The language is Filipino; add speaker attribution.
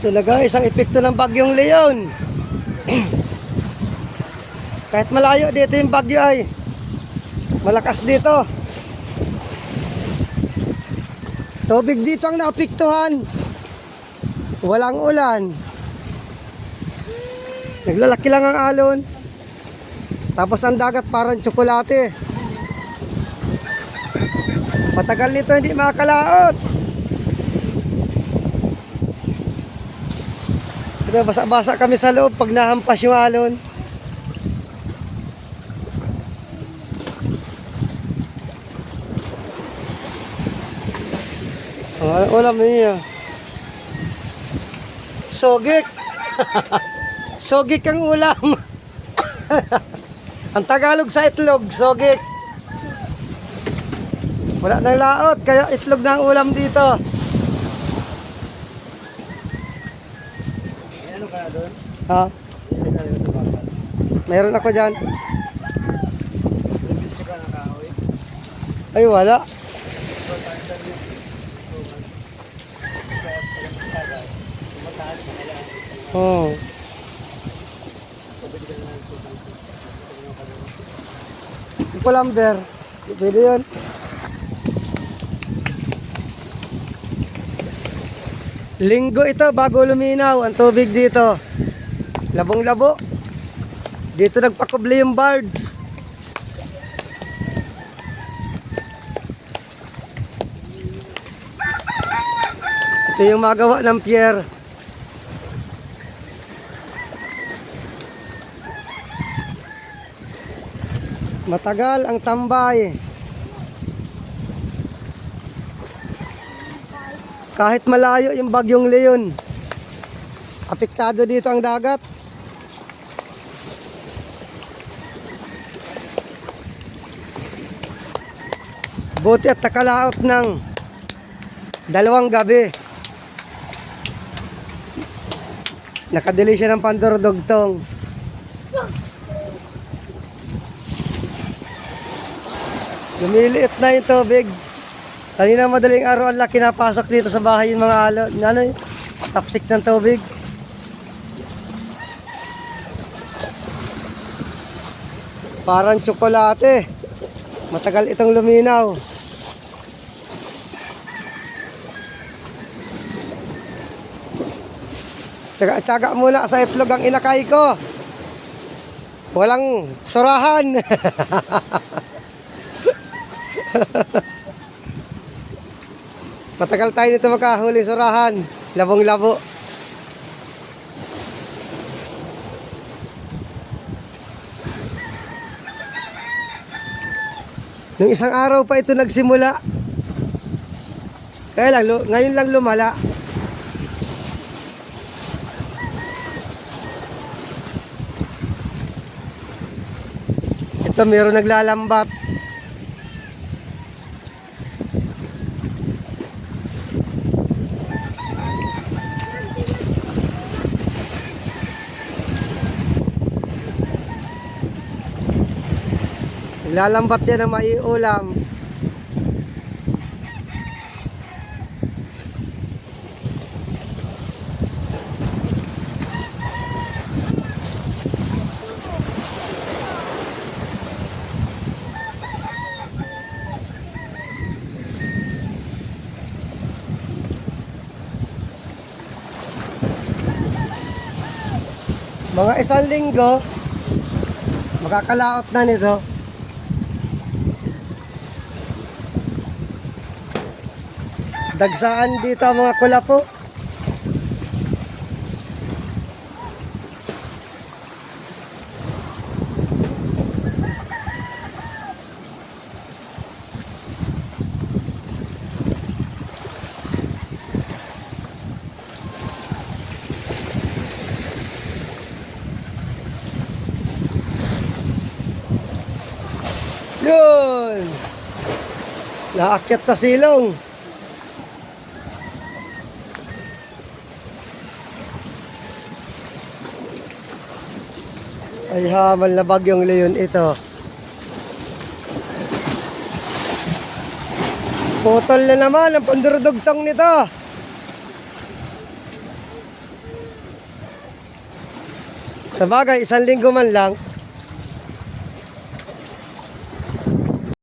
Speaker 1: Ito na guys, ang epekto ng bagyong Leon. Kahit malayo dito yung bagyo ay malakas dito. Tubig dito ang naapektuhan. Walang ulan. Naglalaki lang ang alon. Tapos ang dagat parang tsokolate. Matagal nito hindi makakalaot. Pero basa-basa kami sa loob pag nahampas yung alon. Oh, ulam niya. Sogik. Sogik ang ulam. ang Tagalog sa itlog, sogik. Wala nang laot, kaya itlog na ang ulam dito.
Speaker 2: Ano ka na doon?
Speaker 1: Ha? Meron ako dyan. Ay, wala. Oh. Pulamber. Pwede yun. Linggo ito bago luminaw ang tubig dito. Labong-labo. Dito nagpakubli yung birds. Ito yung magawa ng pier. Matagal ang tambay. Kahit malayo yung bagyong Leon. Apektado dito ang dagat. Buti at nakalaot ng dalawang gabi. Nakadili siya ng pandordogtong. Lumiliit na yung tubig. Kanina madaling araw ang laki napasok dito sa bahay yung mga alo. Ano yun? Tapsik ng tubig. Parang tsokolate. Matagal itong luminaw. Tsaga-tsaga muna sa itlog ang inakay ko. Walang surahan. Matagal tayo nito makahuli surahan. Labong-labo. Nung isang araw pa ito nagsimula. Kaya lang, ngayon lang lumala. Ito meron naglalambat. Naglalambat yan ng maiulam. Mga isang linggo, makakalaot na nito. Dagsaan dito mga kulapo. Yun! Naakyat sa silong. May hamal na bagyong leon ito. Putol na naman ang pandurdugtong nito. Sa bagay, isang linggo man lang,